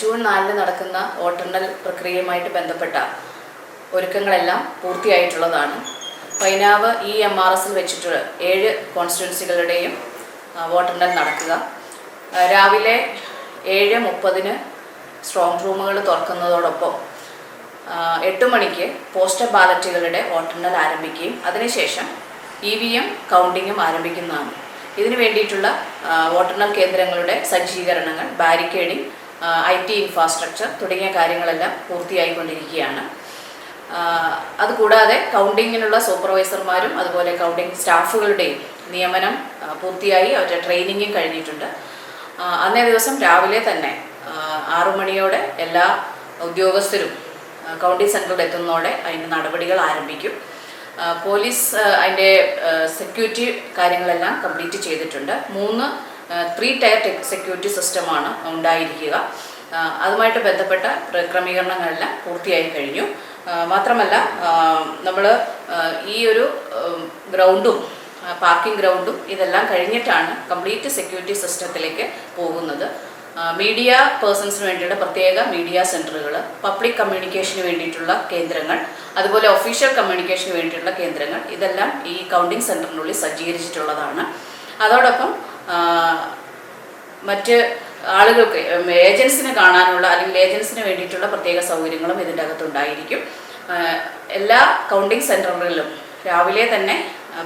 June നാലിന് നടക്കുന്ന വോട്ടെണ്ണൽ പ്രക്രിയയുമായിട്ട് ബന്ധപ്പെട്ട ഒരുക്കങ്ങളെല്ലാം പൂർത്തിയായിട്ടുള്ളതാണ്. പൈനാവ് ഇ എം ആർ എസിൽ വെച്ചിട്ട് ഏഴ് കോൺസ്റ്റിറ്റ്യുവൻസികളുടെയും വോട്ടെണ്ണൽ നടക്കുക. രാവിലെ ഏഴ് മുപ്പതിന് സ്ട്രോങ് റൂമുകൾ തുറക്കുന്നതോടൊപ്പം എട്ട് മണിക്ക് പോസ്റ്റൽ ബാലറ്റുകളുടെ വോട്ടെണ്ണൽ ആരംഭിക്കുകയും അതിനുശേഷം ഇ വി എം കൗണ്ടിങ്ങും ആരംഭിക്കുന്നതാണ്. ഇതിനു വേണ്ടിയിട്ടുള്ള വോട്ടെണ്ണൽ കേന്ദ്രങ്ങളുടെ സജ്ജീകരണങ്ങൾ ബാരിക്കേഡിംഗ് ഐ ടി ഇൻഫ്രാസ്ട്രക്ചർ തുടങ്ങിയ കാര്യങ്ങളെല്ലാം പൂർത്തിയായിക്കൊണ്ടിരിക്കുകയാണ്. അതുകൂടാതെ കൗണ്ടിങ്ങിനുള്ള സൂപ്പർവൈസർമാരും അതുപോലെ കൗണ്ടിങ് സ്റ്റാഫുകളുടെയും നിയമനം പൂർത്തിയായി അവരുടെ ട്രെയിനിങ്ങും കഴിഞ്ഞിട്ടുണ്ട്. അന്നേ ദിവസം രാവിലെ തന്നെ മണിയോടെ എല്ലാ ഉദ്യോഗസ്ഥരും കൗണ്ടി സെന്ററിൽ എത്തുന്നതോടെ അതിന്റെ നടപടികൾ ആരംഭിക്കും. പോലീസ് അതിന്റെ സെക്യൂരിറ്റി കാര്യങ്ങളെല്ലാം കംപ്ലീറ്റ് ചെയ്തിട്ടുണ്ട്. മൂന്ന് ത്രീ ടയർ സെക്യൂരിറ്റി സിസ്റ്റമാണ് ഉണ്ടായിരിക്കുക. അതുമായിട്ട് ബന്ധപ്പെട്ട ക്രമീകരണങ്ങളെല്ലാം പൂർത്തിയായി കഴിഞ്ഞു. മാത്രമല്ല നമ്മൾ ഈ ഒരു ഗ്രൗണ്ടും പാർക്കിംഗ് ഗ്രൗണ്ടും ഇതെല്ലാം കഴിഞ്ഞിട്ടാണ് കംപ്ലീറ്റ് സെക്യൂരിറ്റി സിസ്റ്റത്തിലേക്ക് പോകുന്നത്. മീഡിയ പേഴ്സൺസിന് വേണ്ടിയുള്ള പ്രത്യേക മീഡിയ സെന്ററുകൾ പബ്ലിക് കമ്മ്യൂണിക്കേഷന് വേണ്ടിയിട്ടുള്ള കേന്ദ്രങ്ങൾ അതുപോലെ ഒഫീഷ്യൽ കമ്മ്യൂണിക്കേഷന് വേണ്ടിയിട്ടുള്ള കേന്ദ്രങ്ങൾ ഇതെല്ലാം ഈ കൗണ്ടിംഗ് സെന്ററിനുള്ളിൽ സജ്ജീകരിച്ചിട്ടുള്ളതാണ്. അതോടൊപ്പം മറ്റ് ആളുകൾക്ക് ഏജൻസിനെ കാണാനുള്ള അല്ലെങ്കിൽ ഏജൻസിന് വേണ്ടിയിട്ടുള്ള പ്രത്യേക സൗകര്യങ്ങളും ഇതിന്റെ അകത്തുണ്ടായിരിക്കും എല്ലാ കൗണ്ടിംഗ് സെന്ററുകളിലും രാവിലെ തന്നെ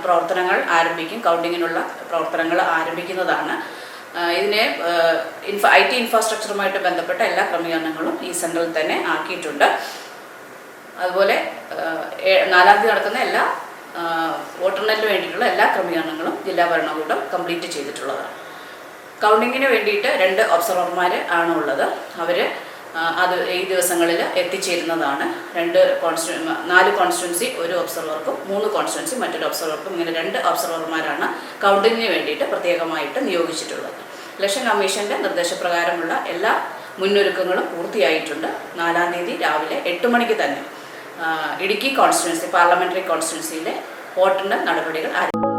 പ്രവർത്തനങ്ങൾ ആരംഭിക്കും. കൗണ്ടിങ്ങിനുള്ള പ്രവർത്തനങ്ങൾ ആരംഭിക്കുന്നതാണ്. ഇതിനെ ഇൻഫ ഐ ടി ഇൻഫ്രാസ്ട്രക്ചറുമായിട്ട് ബന്ധപ്പെട്ട എല്ലാ ക്രമീകരണങ്ങളും ഈ സെന്ററിൽ തന്നെ ആക്കിയിട്ടുണ്ട്. അതുപോലെ നാലാം തീയതി നടക്കുന്ന എല്ലാ വോട്ടെണ്ണലിന് വേണ്ടിയിട്ടുള്ള എല്ലാ ക്രമീകരണങ്ങളും ജില്ലാ ഭരണകൂടം കംപ്ലീറ്റ് ചെയ്തിട്ടുള്ളതാണ്. കൗണ്ടിങ്ങിന് വേണ്ടിയിട്ട് രണ്ട് ഒബ്സർവർമാർ ആണ് ഉള്ളത് അവർ അത് ഈ ദിവസങ്ങളിൽ എത്തിച്ചേരുന്നതാണ്. രണ്ട് കോൺസ്റ്റു നാല് കോൺസ്റ്റുവൻസി ഒരു ഒബ്സർവർക്കും മൂന്ന് കോൺസ്റ്റുവൻസി മറ്റൊരു ഒബ്സർവർക്കും ഇങ്ങനെ രണ്ട് ഒബ്സർവർമാരാണ് കൗണ്ടിങ്ങിന് വേണ്ടിയിട്ട് പ്രത്യേകമായിട്ട് നിയോഗിച്ചിട്ടുള്ളത്. ഇലക്ഷൻ കമ്മീഷന്റെ നിർദ്ദേശപ്രകാരമുള്ള എല്ലാ മുന്നൊരുക്കങ്ങളും പൂർത്തിയായിട്ടുണ്ട്. നാലാം തീയതി രാവിലെ എട്ട് മണിക്ക് തന്നെ. ഇടുക്കി കോൺസ്റ്റിറ്റ്യുൻസി പാർലമെന്ററി കോൺസ്റ്റിറ്റ്യുൻസിയിലെ വോട്ടിന്റെ നടപടികൾ ആരംഭിക്കും